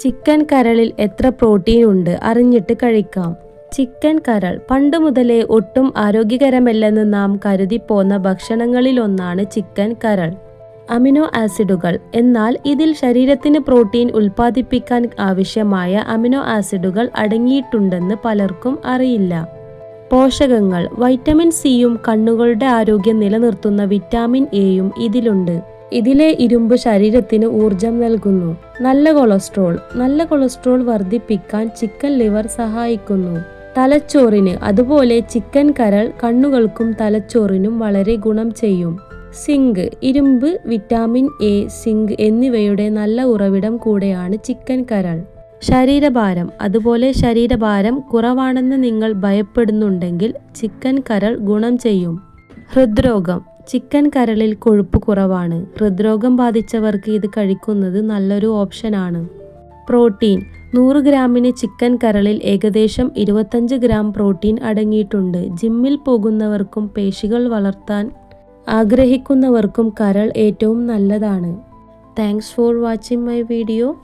Chicken കരളിൽ എത്ര protein ഉണ്ട് അറിഞ്ഞിട്ട് കഴിക്കാം. ചിക്കൻ കരൾ പണ്ട് മുതലേ ഒട്ടും ആരോഗ്യകരമല്ലെന്ന് നാം കരുതിപ്പോന്ന ഭക്ഷണങ്ങളിലൊന്നാണ് ചിക്കൻ കരൾ. അമിനോ ആസിഡുകൾ. എന്നാൽ ഇതിൽ ശരീരത്തിന് പ്രോട്ടീൻ ഉൽപ്പാദിപ്പിക്കാൻ ആവശ്യമായ അമിനോ ആസിഡുകൾ അടങ്ങിയിട്ടുണ്ടെന്ന് പലർക്കും അറിയില്ല. പോഷകങ്ങൾ. വൈറ്റമിൻ സിയും കണ്ണുകളുടെ ആരോഗ്യം നിലനിർത്തുന്ന വിറ്റാമിൻ എയും ഇതിലുണ്ട്. ഇതിലെ ഇരുമ്പ് ശരീരത്തിന് ഊർജം നൽകുന്നു. നല്ല കൊളസ്ട്രോൾ നല്ല കൊളസ്ട്രോൾ വർദ്ധിപ്പിക്കാൻ ചിക്കൻ ലിവർ സഹായിക്കുന്നു. തലച്ചോറിന് അതുപോലെ ചിക്കൻ കരൾ കണ്ണുകൾക്കും തലച്ചോറിനും വളരെ ഗുണം ചെയ്യും. സിങ്ക് ഇരുമ്പ് വിറ്റാമിൻ എ സിങ്ക് എന്നിവയുടെ നല്ല ഉറവിടം കൂടെയാണ് ചിക്കൻ കരൾ. ശരീരഭാരം അതുപോലെ ശരീരഭാരം കുറവാണെന്ന് നിങ്ങൾ ഭയപ്പെടുന്നുണ്ടെങ്കിൽ ചിക്കൻ കരൾ ഗുണം ചെയ്യും. ഹൃദ്രോഗം ചിക്കൻ കരളിൽ കൊഴുപ്പ് കുറവാണ്. ഹൃദ്രോഗം ബാധിച്ചവർക്ക് ഇത് കഴിക്കുന്നത് നല്ലൊരു ഓപ്ഷനാണ് പ്രോട്ടീൻ. നൂറ് ഗ്രാമിന് ചിക്കൻ കരളിൽ ഏകദേശം ഇരുപത്തഞ്ച് ഗ്രാം പ്രോട്ടീൻ അടങ്ങിയിട്ടുണ്ട്. ജിമ്മിൽ പോകുന്നവർക്കും പേശികൾ വളർത്താൻ ആഗ്രഹിക്കുന്നവർക്കും കരൾ ഏറ്റവും നല്ലതാണ്. Thanks for watching my video.